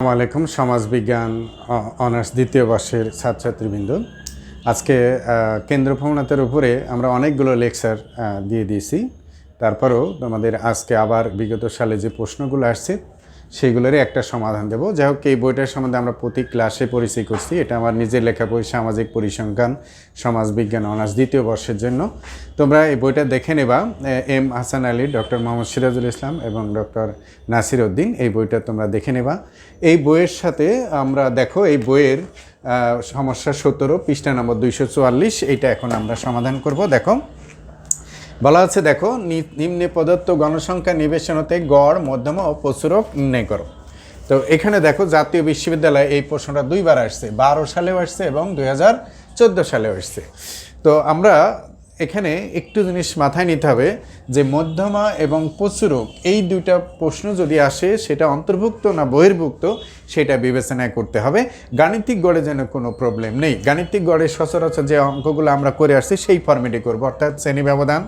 আলাইকুম, সমাজবিজ্ঞান অনার্স দ্বিতীয় বর্ষের ছাত্রছাত্রীবৃন্দ। আজকে কেন্দ্র ভ্রমণাতের উপরে আমরা অনেকগুলো লেকচার দিয়ে দিয়েছি। তারপরেও তোমাদের আজকে আবার বিগত সালে যে প্রশ্নগুলো আসছে সেগুলোরই একটা সমাধান দেব। যাই হোক, এই বইটার সম্বন্ধে আমরা প্রতি ক্লাসে পরিচয় করছি। এটা আমার নিজের লেখা বই সামাজিক পরিসংখ্যান, সমাজবিজ্ঞান, অনার্স দ্বিতীয় বর্ষের জন্য। তোমরা এই বইটা দেখে নেবা। এম হাসান আলী, ডক্টর মোহাম্মদ সিরাজুল ইসলাম এবং ডক্টর নাসির উদ্দিন এই বইটা তোমরা দেখে নেবা। এই বইয়ের সাথে আমরা দেখো, এই বইয়ের সমস্যা সতেরো, পৃষ্ঠা নম্বর দুইশো চুয়াল্লিশ, এইটা এখন আমরা সমাধান করব। দেখো। বলা হচ্ছে দেখো নিম্নে প্রদত্ত গণসংখ্যা নিবেশনতে গড়, মধ্যম ও প্রচুরক নির্ণয় করো। তো এখানে দেখো, জাতীয় বিশ্ববিদ্যালয়ে এই প্রশ্নটা দুইবার আসছে, বারো সালেও আসছে এবং দুই হাজার চোদ্দ সালেও আসছে। তো আমরা এখানে একটু জিনিস মাথায় নিতে হবে যে মধ্যমা এবং প্রচুরক, এই দুইটা প্রশ্ন যদি আসে, সেটা অন্তর্ভুক্ত না বহির্ভুক্ত, সেটা বিবেচনায় করতে হবে। গাণিতিক গড়ে যেন কোনো প্রবলেম নেই। গাণিতিক গড়ে সচরাচর যে অঙ্কগুলো আমরা করে আসছি, সেই ফর্মেটে করব। অর্থাৎ শ্রেণি ব্যবধান,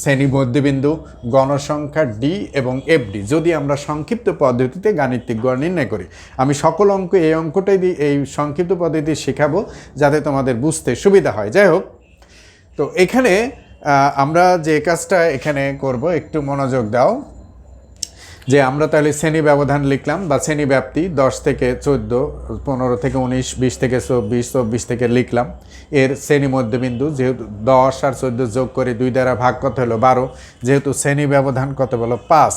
শ্রেণি মধ্যবিন্দু, গণসংখ্যা ডি এবং এফডি যদি আমরা সংক্ষিপ্ত পদ্ধতিতে গাণিতিক গড় নির্ণয় করি, আমি সকল অঙ্ক এই অঙ্কটাই এই সংক্ষিপ্ত পদ্ধতি শেখাবো, যাতে তোমাদের বুঝতে সুবিধা হয়। যাই হোক তো এখানে আমরা যে কাজটা এখানে করব, একটু মনোযোগ দাও। যে আমরা তাহলে শ্রেণি ব্যবধান লিখলাম বা শ্রেণি ব্যাপ্তি দশ থেকে চোদ্দ, পনেরো থেকে উনিশ, বিশ থেকে চব্বিশ চব্বিশ থেকে লিখলাম। এর শ্রেণি মধ্যবিন্দু যেহেতু দশ আর চোদ্দ যোগ করে দুই দ্বারা ভাগ কত হলো? বারো। যেহেতু শ্রেণি ব্যবধান কত বলো? পাঁচ।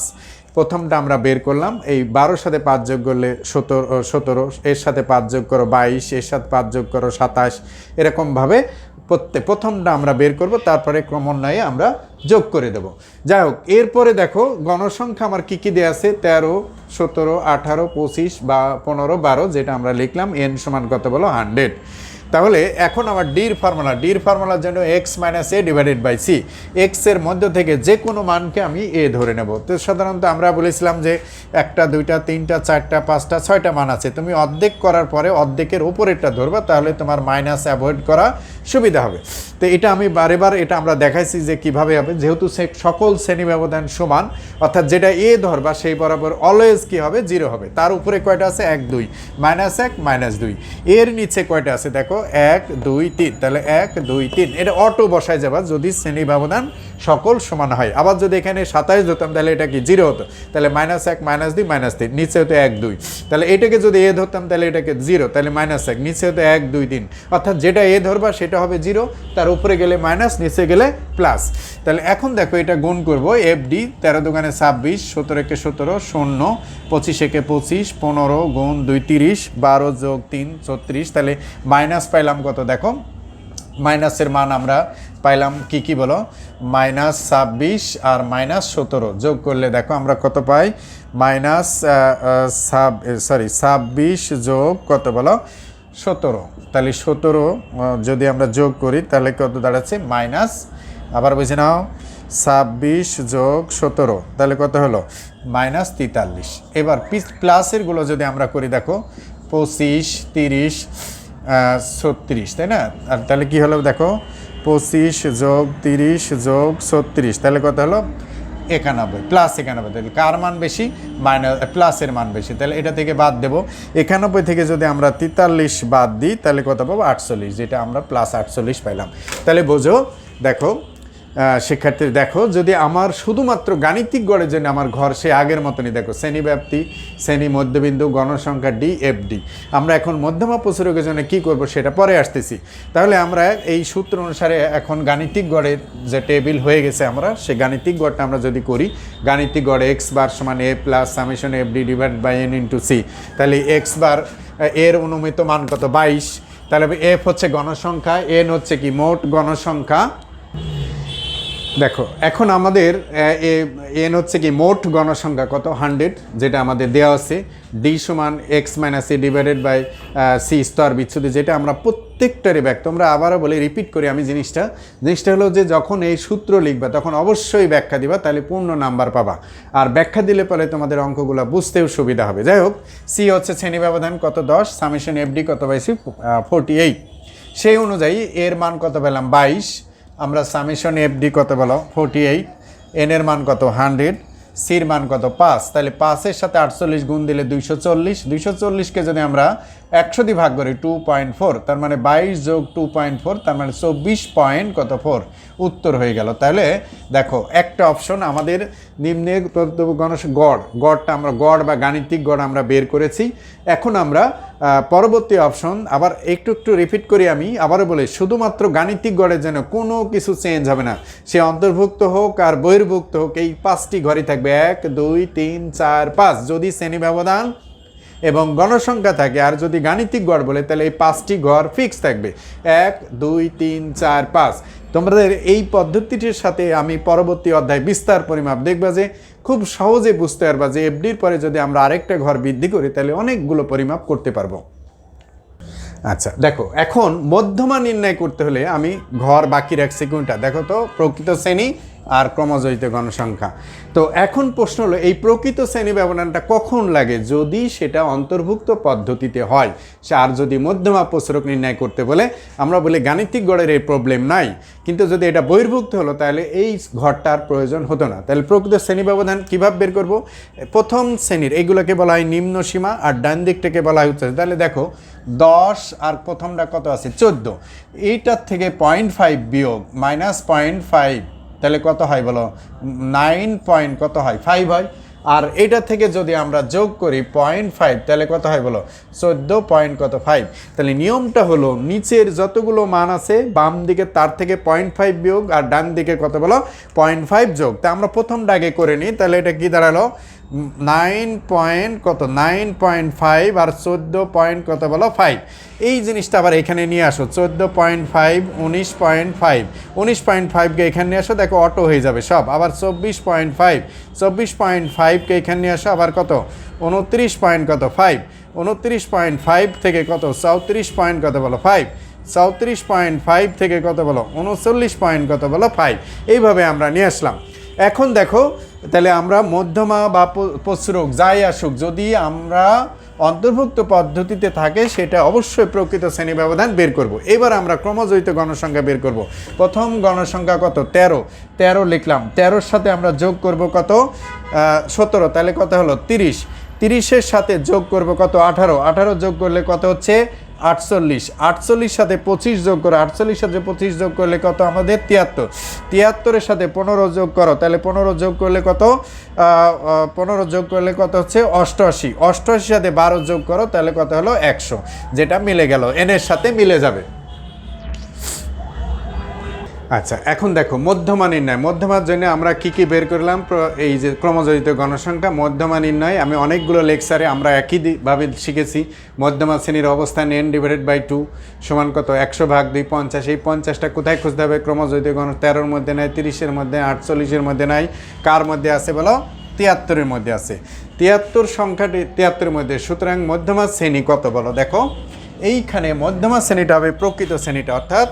প্রথমটা আমরা বের করলাম, এই বারোর সাথে পাঁচ যোগ করলে সতেরো সতেরো, এর সাথে পাঁচ যোগ করো বাইশ, এর সাথে পাঁচ যোগ করো সাতাশ। এরকমভাবে প্রত্যেক প্রথমটা আমরা বের করব, তারপরে ক্রমান্বয়ে আমরা যোগ করে দেব। যাই হোক এরপরে দেখো, গণসংখ্যা আমার কী কী দেওয়া আছে? তেরো, সতেরো, আঠারো, পঁচিশ বা পনেরো, বারো, যেটা আমরা লিখলাম, এন সমান কত বলো? হান্ড্রেড। তাহলে এখন আমার ডির ফর্মুলা ডির ফর্মুলার জন্য X minus A divided by C এক্সের মধ্য থেকে যে কোনো মানকে আমি এ ধরে নেব। তো সাধারণত আমরা বলেছিলাম যে একটা, দুইটা, তিনটা, চারটা, পাঁচটা, ছয়টা মান আছে। তুমি অর্ধেক করার পরে অর্ধেকের ওপরেরটা ধরবা, তাহলে তোমার মাইনাস অ্যাভয়েড করা সুবিধা হবে। তো এটা আমি বারে বার এটা আমরা দেখাইছি যে কীভাবে হবে। যেহেতু সে সকল শ্রেণি ব্যবধান সমান, অর্থাৎ যেটা এ ধরবা, সেই বরাবর অলওয়েজ কি হবে? জিরো হবে। তার উপরে কয়টা আছে? এক, দুই। মাইনাস এক মাইনাস দুই। এর নিচে কয়টা আছে? দেখো এক, দুই, তিন। তাহলে এক, দুই, তিন। এটা অটো বসায় যাবা যদি শ্রেণি ব্যবধান সকল সমান হয়। আবার যদি এখানে সাতাইশ ধরতাম, তাহলে এটা কি? জিরো হতো। তাহলে মাইনাস এক, মাইনাস দুই, মাইনাস তিন। নিচে হতো এক, দুই। তাহলে এটাকে যদি এ ধরতাম, তাহলে এটাকে জিরো। তাহলে মাইনাস এক। নিচে হতো এক, দুই, তিন। অর্থাৎ যেটা এ ধরবা, সেটা হবে জিরো। তার উপরে গেলে মাইনাস, নিচে গেলে প্লাস। তাহলে এখন দেখো, এটা গুণ করব। এফ ডি, তেরো দোকানে ছাব্বিশ সতেরো একে সতেরো শূন্য। পঁচিশ একে পঁচিশ, পনেরো গুণ দুই, তিরিশ। বারো যোগ তিন, ছত্রিশ। তাহলে মাইনাস পাইলাম কত? দেখো, মাইনাসের মান আমরা পাইলাম কি কি বলো? মাইনাস ছাব্বিশ আর মাইনাস সতেরো। যোগ করলে দেখো, আমরা কত পাই? মাইনাস সাব সরি ছাব্বিশ যোগ কত বলো? সতেরো। তাহলে সতেরো যদি আমরা যোগ করি, তাহলে কত দাঁড়াচ্ছে? মাইনাস, আবার বুঝে নাও, ছাব্বিশ যোগ সতেরো। তাহলে কত হলো? মাইনাস তেতাল্লিশ। এবার প্লাসেরগুলো যদি আমরা করি, দেখো, পঁচিশ, তিরিশ ছত্রিশ, তাই না? আর তাহলে কি হলো দেখো, পঁচিশ যোগ তিরিশ যোগ ছত্রিশ, তাহলে কত হলো? একানব্বই প্লাস একানব্বই, তাহলে কার মান বেশি? মাইনাস প্লাসের মান বেশি, তাহলে এটা থেকে বাদ দেবো। একানব্বই থেকে যদি আমরা তেতাল্লিশ বাদ দিই, তাহলে কত পাবো? আটচল্লিশ, যেটা আমরা প্লাস আটচল্লিশ পাইলাম। তাহলে বোঝো, দেখো শিক্ষার্থী দেখো, যদি আমার শুধুমাত্র গাণিতিক গড়ের জন্য আমার ঘর, সে আগের মতনই, দেখো, শ্রেণীব্যাপ্তি, শ্রেণি মধ্যবিন্দু, গণসংখ্যা ডি এফ ডি আমরা এখন মধ্যমা প্রচুরকের জন্য কী করব সেটা পরে আসতেছি। তাহলে আমরা এই সূত্র অনুসারে এখন গাণিতিক গড়ের যে টেবিল হয়ে গেছে আমরা, সেই গাণিতিক গড়টা আমরা যদি করি, গাণিতিক গড় এক্স বার সমান A plus summation F D divide by N into C তাহলে এক্স বার এর অনুমিত মান কত? বাইশ। তাহলে এফ হচ্ছে গণসংখ্যা এন হচ্ছে কি? মোট গণসংখ্যা। দেখো, এখন আমাদের এন হচ্ছে কি মোট গণসংখ্যা কত? হান্ড্রেড, যেটা আমাদের দেওয়া আছে। ডি সমান X minus A divided by C স্তর বিচ্ছুতি যেটা আমরা প্রত্যেকটারই ব্যাক তোমরা আবারও বলে রিপিট করি আমি জিনিসটা। জিনিসটা হলো যে যখন এই সূত্র লিখবা, তখন অবশ্যই ব্যাখ্যা দিবা, তাহলে পূর্ণ নাম্বার পাবা। আর ব্যাখ্যা দিলে পরে তোমাদের অঙ্কগুলো বুঝতেও সুবিধা হবে। যাই হোক, সি হচ্ছে শ্রেণি ব্যবধান কত? দশ। সামেশন এফডি কত? পাইছি ফোরটি এইট। সেই অনুযায়ী এর মান কত পেলাম? বাইশ। আমরা সামেশন এফডি কত বলো? ফোরটি এইট এনের মান কত? হান্ড্রেড সির মান কত? পাঁচ। তাহলে পাঁচের সাথে আটচল্লিশ গুণ দিলে দুইশো চল্লিশ। দুইশো চল্লিশকে যদি আমরা একশো দিয়ে ভাগ করি টু পয়েন্ট ফোর তার মানে বাইশ যোগ টু পয়েন্ট ফোর তার মানে চব্বিশ পয়েন্ট কত? ফোর উত্তর হয়ে গেল। তাহলে দেখো, একটা অপশন আমাদের নিম্নে গণ গড়, গড়টা আমরা গড় বা গাণিতিক গড় আমরা বের করেছি। এখন আমরা পরবর্তী অপশন আবার একটু একটু রিপিট করি আমি, আবারও বলি, শুধুমাত্র গাণিতিক গড়ের জন্য কোনো কিছু চেঞ্জ হবে না। সে অন্তর্ভুক্ত হোক আর বহির্ভুক্ত হোক, এই পাঁচটি ঘরই থাকবে। এক, দুই, তিন, চার, পাঁচ। যদি শ্রেণি ব্যবধান এবং গণসংখ্যা থাকে, আর যদি গাণিতিক গড় বলে, তাহলে এই পাঁচটি ঘর ফিক্স থাকবে। এক, দুই, তিন, চার, পাঁচ। তোমাদের এই পদ্ধতিটির সাথে আমি পরবর্তী অধ্যায় বিস্তার পরিমাপ দেখবা যে খুব সহজে বুঝতে পারবা যে এফডির পরে যদি আমরা আরেকটা ঘর বৃদ্ধি করি, তাহলে অনেকগুলো পরিমাপ করতে পারব। আচ্ছা দেখো, এখন মধ্যমা নির্ণয় করতে হলে আমি ঘর বাকি রাখছি কোনটা? দেখো তো, প্রকৃত শ্রেণি আর ক্রমজয়িত গণসংখ্যা। তো এখন প্রশ্ন হলো, এই প্রকৃত শ্রেণি ব্যবধানটা কখন লাগে যদি সেটা অন্তর্ভুক্ত পদ্ধতিতে হয়? আর যদি মধ্যমা প্রসরক নির্ণয় করতে বলে, আমরা বলি গাণিতিক গড়ের এই প্রবলেম নাই। কিন্তু যদি এটা বহির্ভুক্ত হলো, তাহলে এই ঘরটার প্রয়োজন হতো না। তাহলে প্রকৃত শ্রেণি ব্যবধান কীভাবে বের করব? প্রথম শ্রেণির এইগুলোকে বলা হয় নিম্ন সীমা আর ডান দিকটাকে বলা হয় উচ্চ তাহলে দেখো, দশ আর প্রথমটা কত আছে? চোদ্দ। এইটার থেকে পয়েন্ট ফাইভ বিয়োগ মাইনাস পয়েন্ট ফাইভ তাহলে কত হয় বলো? নাইন পয়েন্ট কত হয়? ফাইভ হয়। আর এটা থেকে যদি আমরা যোগ করি পয়েন্ট ফাইভ, তাহলে কত হয় বলো? চোদ্দ পয়েন্ট কত ফাইভ? তাহলে নিয়মটা হলো নিচের যতগুলো মান আছে, বাম দিকে তার থেকে পয়েন্ট ফাইভ বিয়োগ আর ডান দিকে কত বলো? পয়েন্ট ফাইভ যোগ। তা আমরা প্রথম ডাগে করে নিই, তাহলে এটা কি দাঁড়াল? নাইন পয়েন্ট কত? নাইন পয়েন্ট ফাইভ আর চোদ্দ পয়েন্ট কত বলো? ফাইভ। এই জিনিসটা আবার এখানে নিয়ে আসো। চোদ্দ পয়েন্ট ফাইভ, উনিশ পয়েন্ট ফাইভ। উনিশ পয়েন্ট ফাইভকে এখানে নিয়ে আসো, দেখো অটো হয়ে যাবে সব। আবার চব্বিশ পয়েন্ট ফাইভ। চব্বিশ পয়েন্ট ফাইভকে এখানে নিয়ে আসো, আবার কত? উনত্রিশ পয়েন্ট কত? ফাইভ। উনত্রিশ পয়েন্ট ফাইভ থেকে কত? চৌত্রিশ পয়েন্ট কত বলো? ফাইভ। চৌত্রিশ পয়েন্ট ফাইভ থেকে কত বলো? উনচল্লিশ পয়েন্ট কত বলো? ফাইভ। এইভাবে আমরা নিয়ে আসলাম। এখন দেখো তাহলে আমরা মধ্যমা বা প- প্রসরক যাই আসুক, যদি আমরা অন্তর্ভুক্ত পদ্ধতিতে থাকে, সেটা অবশ্যই প্রকৃত শ্রেণি ব্যবধান বের করব। এবার আমরা ক্রমজয়িত গণসংখ্যা বের করব। প্রথম গণসংখ্যা কত? তেরো। তেরো লিখলাম। তেরোর সাথে আমরা যোগ করব কত? সতেরো। তাহলে কত হলো? তিরিশ। তিরিশের সাথে যোগ করব কত? আঠারো। আঠারো যোগ করলে কত হচ্ছে? আটচল্লিশ আটচল্লিশ সাথে পঁচিশ যোগ করো, আটচল্লিশ সাথে পঁচিশ যোগ করলে কত? আমাদের তিয়াত্তর। তিয়াত্তরের সাথে পনেরো যোগ করো, তাহলে পনেরো যোগ করলে কত? পনেরো যোগ করলে কত হচ্ছে? অষ্টআশি। অষ্টআশির সাথে বারো যোগ করো, তাহলে কত হলো? একশো। যেটা মিলে গেল, এনের সাথে মিলে যাবে। আচ্ছা এখন দেখো, মধ্যমা নির্ণয়। মধ্যমার জন্য আমরা কি কি বের করলাম? এই যে ক্রমজয়িত গণসংখ্যা মধ্যমা নির্ণয়। আমি অনেকগুলো লেকচারে আমরা একইভাবে শিখেছি। মধ্যমা শ্রেণির অবস্থান এন ডিভাইডেড বাই টু সমান কত? একশো ভাগ দুই পঞ্চাশ। এই পঞ্চাশটা কোথায় খুঁজতে হবে? ক্রমজয়িত গণ তেরোর মধ্যে নাই, তিরিশের মধ্যে, আটচল্লিশের মধ্যে নাই। কার মধ্যে আছে বলো? তিয়াত্তরের মধ্যে আছে। তিয়াত্তর সংখ্যাটি তিয়াত্তরের মধ্যে। সুতরাং মধ্যমা শ্রেণি কত বলো? দেখো, এইখানে মধ্যমা শ্রেণীটা হবে প্রকৃত শ্রেণীটা, অর্থাৎ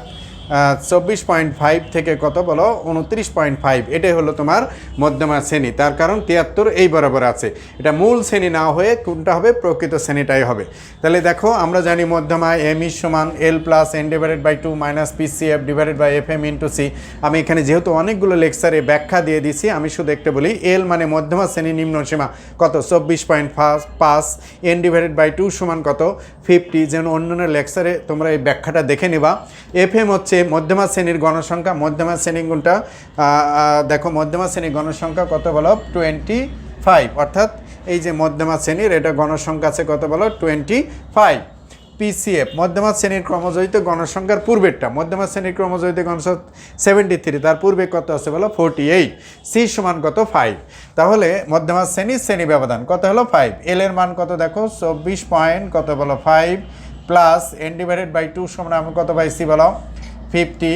চব্বিশ পয়েন্ট ফাইভ থেকে কত বলো? উনত্রিশ পয়েন্ট ফাইভ। এটাই হলো তোমার মধ্যমা শ্রেণি। তার কারণ তিয়াত্তর এই বরাবর আছে। এটা মূল শ্রেণি না হয়ে কোনটা হবে? প্রকৃত শ্রেণীটাই হবে। তাহলে দেখো, আমরা জানি মধ্যমা এম ই সমান L plus N divided by two minus P C F divided by F M into C. আমি এখানে যেহেতু অনেকগুলো লেকচারে ব্যাখ্যা দিয়ে দিছি, আমি শুধু একটা বলি, এল মানে মধ্যমা শ্রেণি নিম্ন সীমা কত? চব্বিশ পয়েন্ট পাঁচ এন ডিভাইডেড বাই টু সমান কত? ফিফটি। যেন অন্যান্য লেকচারে তোমরা এই ব্যাখ্যাটা দেখে নিবা। এফ এম হচ্ছে মধ্যমা শ্রেণির গণসংখ্যা। মধ্যমা শ্রেণি আহ, দেখো মধ্যমা শ্রেণির গণসংখ্যা কত বলো? টোয়েন্টি ফাইভ অর্থাৎ এই যে মধ্যমা শ্রেণির এটা গণসংখ্যা আছে কত বলো? টোয়েন্টি ফাইভ পিসিএফ মধ্যমা শ্রেণির ক্রমজয়িত গণসংখ্যার পূর্বেরটা। মধ্যমা শ্রেণির ক্রমজয়িত গণসংখ্যা সেভেন্টি থ্রি তার পূর্বে কত আছে বলো? ফোরটি এইট সি সমান কত? ফাইভ তাহলে মধ্যমা শ্রেণির শ্রেণি ব্যবধান কত হলো? ফাইভ এল এর মান কত দেখো? চব্বিশ পয়েন্ট কত বলো? Five plus N divided by two সমান আমি কত পাইছি বলো? ফিফটি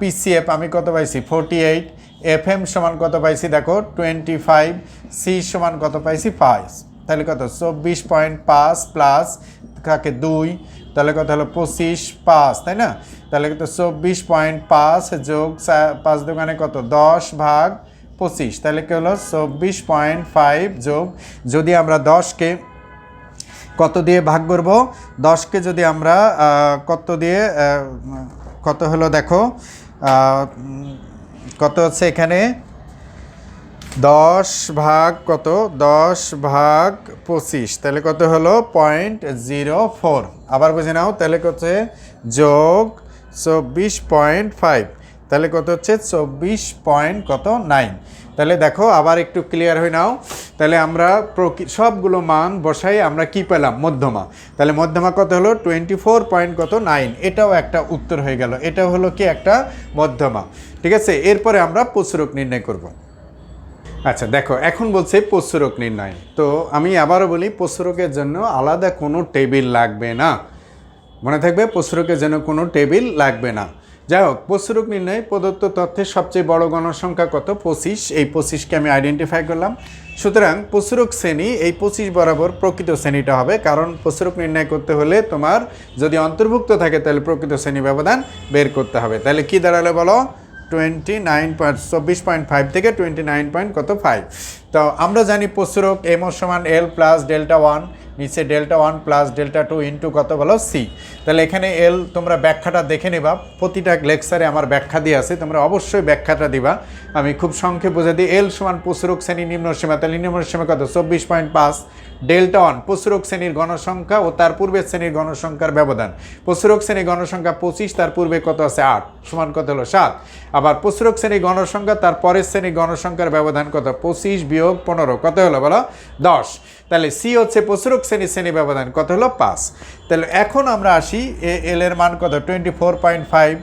পিসিএফ আমি কত পাইছি? ফোরটি এইট এফ এম সমান কত পাইছি? দেখো টোয়েন্টি ফাইভ সি সমান কত পাইছি? ফাইভ তাহলে কত? চব্বিশ পয়েন্ট পাঁচ প্লাস কাকে দুই, তাহলে কত হলো? পঁচিশ পাঁচ, তাই না? তাহলে কত? চব্বিশ পয়েন্ট পাঁচ যোগ পাঁচ দোকানে কত? দশ ভাগ পঁচিশ। তাহলে কি হলো? চব্বিশ পয়েন্ট ফাইভ যোগ, যদি আমরা দশকে কত দিয়ে ভাগ করব? দশকে যদি আমরা কত দিয়ে কত হলো দেখো? কত হচ্ছে এখানে? দশ ভাগ কত? দশ ভাগ পঁচিশ। তাহলে কত হলো? Point zero four. আবার বুঝে নাও, তাহলে কত যোগ চব্বিশ পয়েন্ট ফাইভ। তাহলে কত হচ্ছে? চব্বিশ পয়েন্ট কত? নাইন। তাহলে দেখো, আবার একটু ক্লিয়ার হয়ে নাও। তাহলে আমরা সবগুলো মান বসাই, আমরা কি পেলাম? মধ্যমা। তাহলে মধ্যমা কত হলো? টোয়েন্টি ফোর পয়েন্ট কত? নাইন এটাও একটা উত্তর হয়ে গেল। এটা হলো কি? একটা মধ্যমা। ঠিক আছে? এরপরে আমরা প্রচুরক নির্ণয় করব। আচ্ছা দেখো, এখন বলছে প্রচুরক নির্ণয়। তো আমি আবারও বলি প্রচুরকের জন্য আলাদা কোনো টেবিল লাগবে না। মনে থাকবে প্রচুরকের জন্য কোনো টেবিল লাগবে না। যাই হোক প্রচুরক নির্ণয় প্রদত্ত তথ্যের সবচেয়ে বড় গণসংখ্যা কত? পঁচিশ। এই পঁচিশকে আমি আইডেন্টিফাই করলাম। সুতরাং প্রচুরক শ্রেণি, এই পঁচিশ বরাবর প্রকৃত শ্রেণীটা হবে। কারণ প্রচুরক নির্ণয় করতে হলে তোমার যদি অন্তর্ভুক্ত থাকে, তাহলে প্রকৃত শ্রেণি ব্যবধান বের করতে হবে। তাহলে কি দাঁড়ালে বলো? টোয়েন্টি নাইন পয়েন্ট চব্বিশ পয়েন্ট ফাইভ থেকে টোয়েন্টি নাইন পয়েন্ট কত? ফাইভ তো আমরা জানি প্রচুরক এম সমান এল প্লাস ডেল্টা ওয়ান নিচে delta one plus delta two into কত বলো সি তাহলে এখানে এল তোমরা ব্যাখ্যাটা দেখে নেবা। প্রতিটা লেকচারে আমার ব্যাখ্যা দিয়ে আছে, তোমরা অবশ্যই ব্যাখ্যাটা দিবা। আমি খুব সংক্ষেপে বুঝে দিই। এল সমান প্রচুরক শ্রেণি নিম্ন সীমা। তাহলে নিম্ন সীমা কত? চব্বিশ পয়েন্ট পাঁচ। ডেল্টা ওয়ান প্রচুরক শ্রেণির গণসংখ্যা ও তার পূর্বের শ্রেণির গণসংখ্যার ব্যবধান। প্রচুরক শ্রেণির গণসংখ্যা পঁচিশ, তার পূর্বে কত আছে? আট। সমান কত হলো? সাত। আবার প্রচুরক শ্রেণির গণসংখ্যা, তার পরের শ্রেণির গণসংখ্যার ব্যবধান কত? পঁচিশ বিয়োগ পনেরো। কত হলো বলো? দশ। তাহলে সি হচ্ছে প্রচুরক শ্রেণি শ্রেণি ব্যবধান। কত হলো? পাঁচ। তাহলে এখন আমরা আসি এ এল এর মান কত? টোয়েন্টি ফোর পয়েন্ট ফাইভ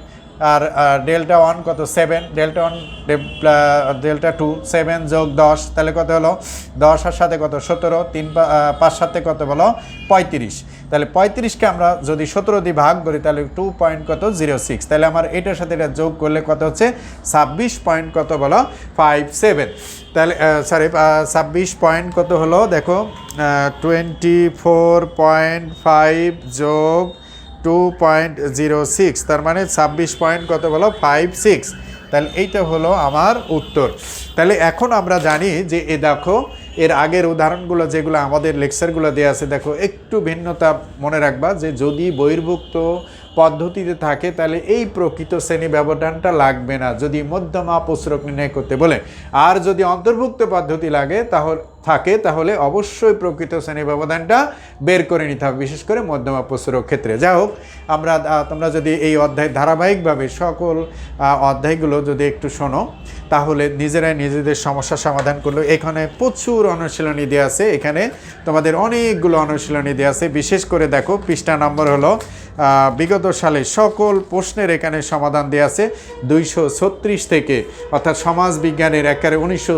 আর ডেল্টা ওয়ান কত? Seven delta one delta two seven যোগ দশ, তাহলে কত হলো? দশ আর সাথে কত? সতেরো, তিন পাঁচ সাথে কত বলো? পঁয়ত্রিশ। তাহলে পঁয়ত্রিশকে আমরা যদি সতেরো দিয়ে ভাগ করি, তাহলে টু পয়েন্ট কত? জিরো সিক্স তাহলে আমার এটার সাথে এটা যোগ করলে কত হচ্ছে? ছাব্বিশ পয়েন্ট কত বলো? ফাইভ সেভেন তাহলে সরি ছাব্বিশ পয়েন্ট কত হলো? দেখো টোয়েন্টি ফোর পয়েন্ট ফাইভ যোগ টু পয়েন্ট জিরো সিক্স তার মানে ছাব্বিশ পয়েন্ট কত বলো? ফাইভ সিক্স তাহলে এইটা হলো আমার উত্তর। তাহলে এখন আমরা জানি যে, এ দেখো, এর আগের উদাহরণগুলো যেগুলো আমাদের লেকচারগুলো দেওয়া আছে, দেখো, একটু ভিন্নতা মনে রাখবা যে, যদি বহির্ভুক্ত পদ্ধতিতে থাকে, তাহলে এই প্রকৃত শ্রেণি ব্যবধানটা লাগবে না। যদি মধ্যমা প্রসরক নির্ণয় করতে বলে। আর যদি অন্তর্ভুক্ত পদ্ধতি লাগে, তাহলে, থাকে, তাহলে অবশ্যই প্রকৃত শ্রেণি ব্যবধানটা বের করে নিতে হবে, বিশেষ করে মধ্যমা প্রসরক ক্ষেত্রে। যাই হোক, আমরা তোমরা যদি এই অধ্যায় ধারাবাহিকভাবে সকল অধ্যায়গুলো যদি একটু শোনো, তাহলে নিজেরাই নিজেদের সমস্যা সমাধান করল। এখানে প্রচুর অনুশীলনী দেওয়া আছে। এখানে তোমাদের অনেকগুলো অনুশীলনী দেওয়া আছে। বিশেষ করে দেখো, পৃষ্ঠা নম্বর হলো বিগত সালে সকল প্রশ্নের এখানে সমাধান দেওয়া আছে। দুইশো ছত্রিশ থেকে, অর্থাৎ সমাজবিজ্ঞানের বিজ্ঞানের একেবারে উনিশশো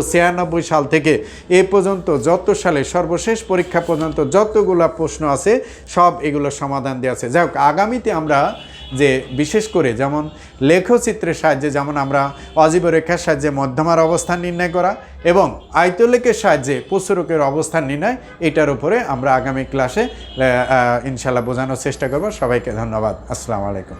সাল থেকে এ পর্যন্ত যত সালে সর্বশেষ পরীক্ষা পর্যন্ত যতগুলো প্রশ্ন আছে, সব এগুলো সমাধান দেওয়া আছে। যাই হোক, আগামীতে আমরা যে বিশেষ করে যেমন লেখচিত্রের সাহায্যে যেমন আমরা অজীব রেখার সাহায্যে মধ্যমার অবস্থান নির্ণয় করা এবং আয়তলেখের সাহায্যে প্রচুরকের অবস্থান নির্ণয়, এটার উপরে আমরা আগামী ক্লাসে ইনশাল্লাহ বোঝানোর চেষ্টা করব। সবাইকে ধন্যবাদ। আসসালামু আলাইকুম।